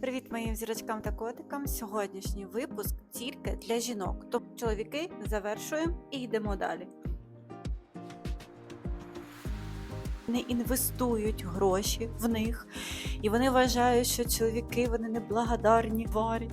Привіт моїм зірочкам та котикам. Сьогоднішній випуск тільки для жінок. Тобто чоловіки завершуємо і йдемо далі. Не інвестують гроші в них, і вони вважають, що чоловіки вони неблагодарні тварі.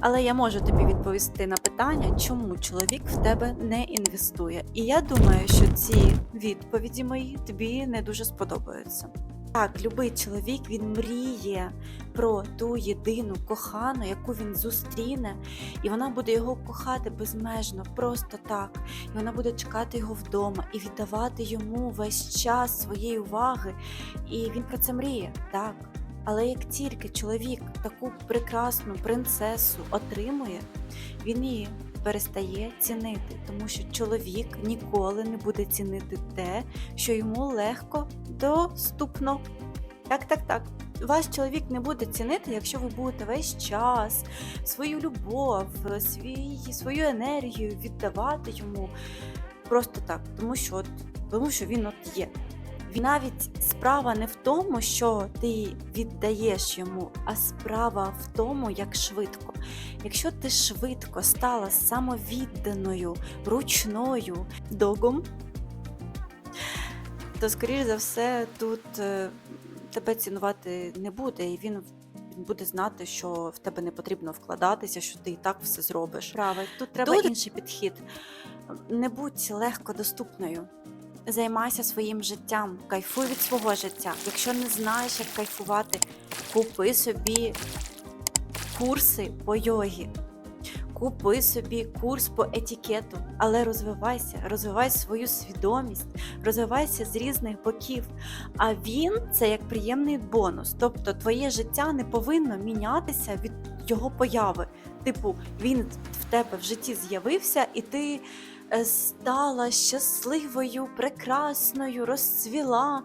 Але я можу тобі відповісти на питання, чому чоловік в тебе не інвестує. І я думаю, що ці відповіді мої тобі не дуже сподобаються. Так, любий чоловік він мріє про ту єдину кохану, яку він зустріне, і вона буде його кохати безмежно, просто так. І вона буде чекати його вдома і віддавати йому весь час своєї уваги. І він про це мріє, так. Але як тільки чоловік таку прекрасну принцесу отримує, він її перестає цінити, тому що чоловік ніколи не буде цінити те, що йому легко доступно. Так, так, так. Ваш чоловік не буде цінити, якщо ви будете весь час свою любов, свій, свою енергію віддавати йому просто так, тому що, тому що він от є. Навіть справа не в тому, що ти віддаєш йому, а справа в тому, як швидко. Якщо ти швидко стала самовідданою, ручною догом, то, скоріш за все, тут е, тебе цінувати не буде, і він він буде знати, що в тебе не потрібно вкладатися, що ти і так все зробиш. Правильно, тут треба Тут- інший підхід. Не будь легко доступною. Займайся своїм життям, кайфуй від свого життя. Якщо не знаєш, як кайфувати, купи собі курси по йогі. Купи собі курс по етикету, але розвивайся, розвивай свою свідомість, розвивайся з різних боків. А він це як приємний бонус. Тобто твоє життя не повинно мінятися від його появи. Типу, він в тебе в житті з'явився, і ти стала щасливою, прекрасною, розцвіла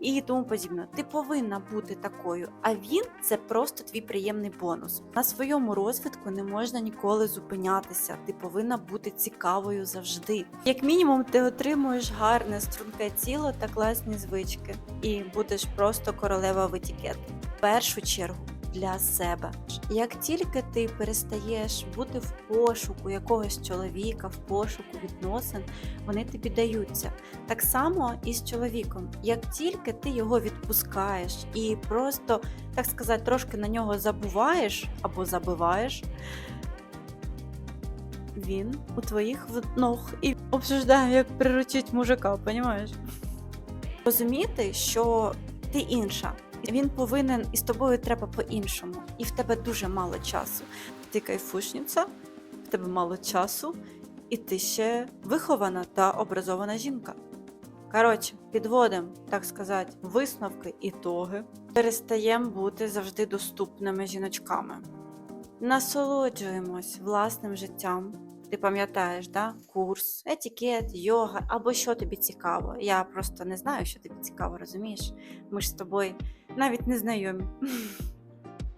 і тому подібне. Ти повинна бути такою, а він це просто твій приємний бонус. На своєму розвитку не можна ніколи зупинятися. Ти повинна бути цікавою завжди. Як мінімум, ти отримуєш гарне струнке тіло та класні звички, і будеш просто королева в етикет. В першу чергу. Для себе. Як тільки ти перестаєш бути в пошуку якогось чоловіка, в пошуку відносин, вони тобі даються. Так само і з чоловіком. Як тільки ти його відпускаєш і просто, так сказати, трошки на нього забуваєш або забиваєш, він у твоїх ног і обсуждає, як приручить мужика, понімаєш? Розуміти, що ти інша. Він повинен і з тобою треба по-іншому. І в тебе дуже мало часу. Ти кайфушниця, в тебе мало часу, і ти ще вихована та образована жінка. Коротше, підводимо, так сказати, висновки, ітоги. Перестаємо бути завжди доступними жіночками. Насолоджуємось власним життям. Ти пам'ятаєш, да? курс, етикет, йога або що тобі цікаво. Я просто не знаю, що тобі цікаво, розумієш? Ми ж з тобою навіть не знайомі.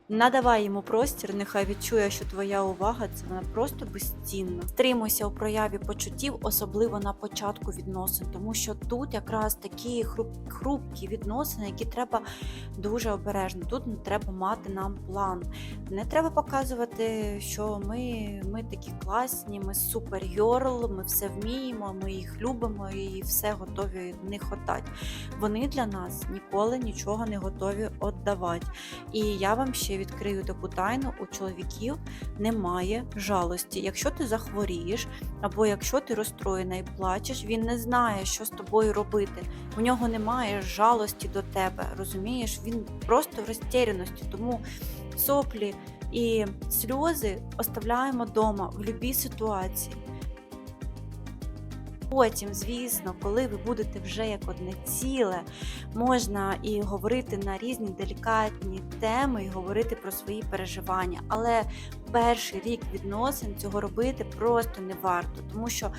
Надавай йому простір, нехай відчує, що твоя увага це вона просто безцінна. Стримуйся у прояві почуттів, особливо на початку відносин, тому що тут якраз такі хруп- хрупкі відносини, які треба дуже обережно. Тут не треба мати нам план. Не треба показувати, що ми, ми такі класні, ми супер йорл, ми все вміємо, ми їх любимо і все готові в них отдати. Вони для нас ніколи нічого не готові віддавати. І я вам ще відкрию таку тайну: у чоловіків немає жалості. Якщо ти захворієш, або якщо ти розстроєна і плачеш, він не знає, що з тобою робити. У нього немає жалості до тебе. Розумієш? Він просто в розтіряності. Тому соплі і сльози оставляємо вдома в будь-якій ситуації. Потім, звісно, коли ви будете вже як одне ціле, можна і говорити на різні делікатні теми, і говорити про свої переживання. Але перший рік відносин цього робити просто не варто, тому що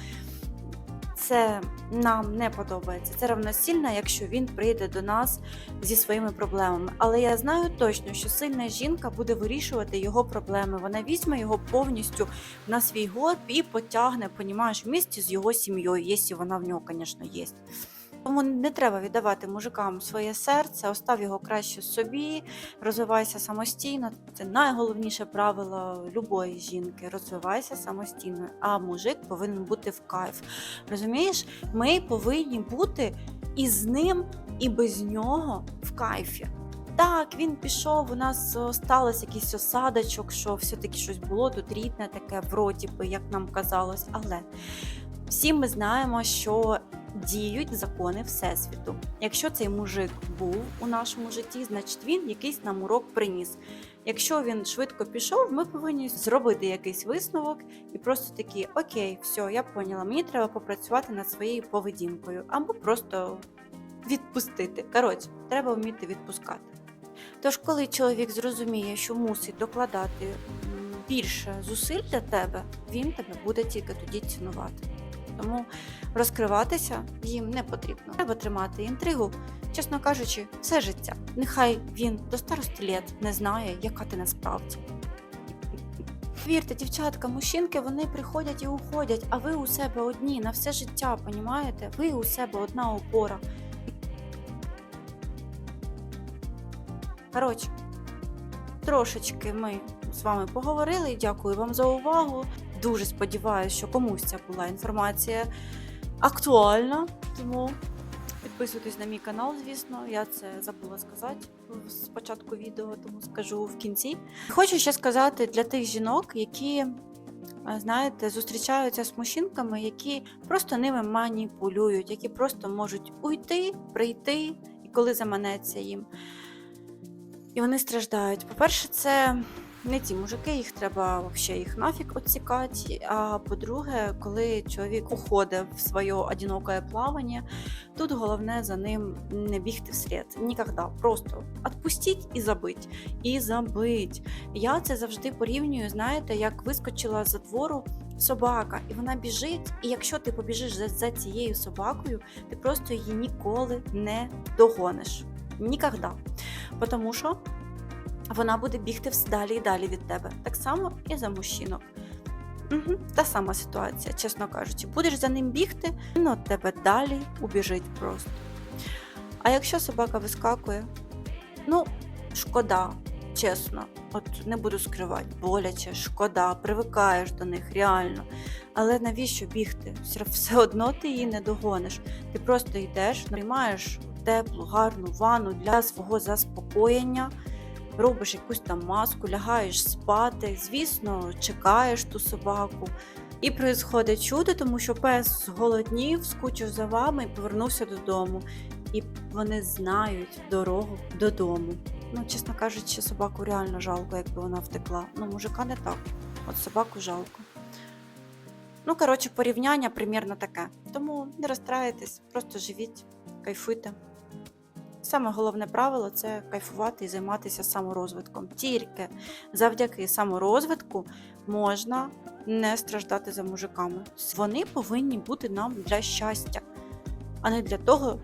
це нам не подобається. Це равносильно, якщо він прийде до нас зі своїми проблемами. Але я знаю точно, що сильна жінка буде вирішувати його проблеми. Вона візьме його повністю на свій горб і потягне, понімаєш, в місті з його сім'єю, якщо вона в нього, звісно, є. Тому не треба віддавати мужикам своє серце, остав його краще собі, розвивайся самостійно. Це найголовніше правило любої жінки. Розвивайся самостійно. А мужик повинен бути в кайф. Розумієш, ми повинні бути і з ним, і без нього в кайфі. Так, він пішов, у нас сталося якийсь осадочок, що все-таки щось було тут рідне, таке в роті, як нам казалось. Але всі ми знаємо, що діють закони Всесвіту. Якщо цей мужик був у нашому житті, значить він якийсь нам урок приніс. Якщо він швидко пішов, ми повинні зробити якийсь висновок і просто такі: окей, все, я поняла, мені треба попрацювати над своєю поведінкою, або просто відпустити. Коротше, треба вміти відпускати. Тож, коли чоловік зрозуміє, що мусить докладати більше зусиль для тебе, він тебе буде тільки тоді цінувати. Тому розкриватися їм не потрібно. Треба тримати інтригу, чесно кажучи, все життя. Нехай він до старості літ не знає, яка ти насправді. Вірте, дівчатка, мужчинки вони приходять і уходять, а ви у себе одні на все життя, понімаєте? Ви у себе одна опора. Коротше, трошечки ми з вами поговорили. Дякую вам за увагу. Дуже сподіваюся, що комусь ця була інформація актуальна. Тому підписуйтесь на мій канал, звісно. Я це забула сказати з початку відео, тому скажу в кінці. Хочу ще сказати для тих жінок, які. е, Знаєте, зустрічаються з мужчинками, які просто ними маніпулюють, які просто можуть уйти, прийти, і коли заманеться їм. І вони страждають. По-перше, це не ті мужики, їх треба взагалі їх нафіг відсікати. А по-друге, коли чоловік уходить в своє одинокое плавання, тут головне за ним не бігти вслід. Ніколи. Просто відпустіть і забить. І забить. Я це завжди порівнюю, знаєте, як вискочила за двору собака, і вона біжить. І якщо ти побіжиш за, за цією собакою, ти просто її ніколи не догониш. Ніколи. Тому що вона буде бігти вс- далі і далі від тебе. Так само і за мужчинок. Угу, та сама ситуація, чесно кажучи. Будеш за ним бігти, він від тебе далі убіжить просто. А якщо собака вискакує, ну, шкода, чесно, от не буду скривати, боляче, шкода, привикаєш до них реально. Але навіщо бігти? Все, все одно ти її не догониш. Ти просто йдеш, приймаєш теплу, гарну ванну для свого заспокоєння робиш якусь там маску, лягаєш спати, звісно, чекаєш ту собаку. І происходить чудо, тому що пес зголоднів, скучив за вами і повернувся додому. І вони знають дорогу додому. Ну, чесно кажучи, собаку реально жалко, якби вона втекла. Ну, мужика не так. От собаку жалко. Ну, коротше, порівняння примірно таке. Тому не розстраюйтесь, просто живіть, кайфуйте. Саме головне правило це кайфувати і займатися саморозвитком. Тільки завдяки саморозвитку можна не страждати за мужиками. Вони повинні бути нам для щастя, а не для того,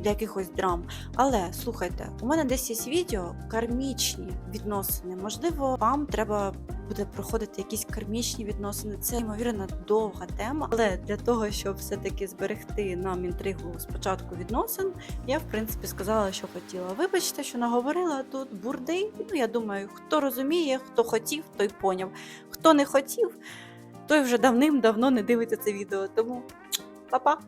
для якихось драм. Але слухайте, у мене десь є відео кармічні відносини. Можливо, вам треба буде проходити якісь кармічні відносини. Це ймовірно довга тема. Але для того, щоб все-таки зберегти нам інтригу з початку відносин, я в принципі сказала, що хотіла. Вибачте, що наговорила тут бурди. Ну я думаю, хто розуміє, хто хотів, той поняв. Хто не хотів, той вже давним-давно не дивиться це відео. Тому па-па!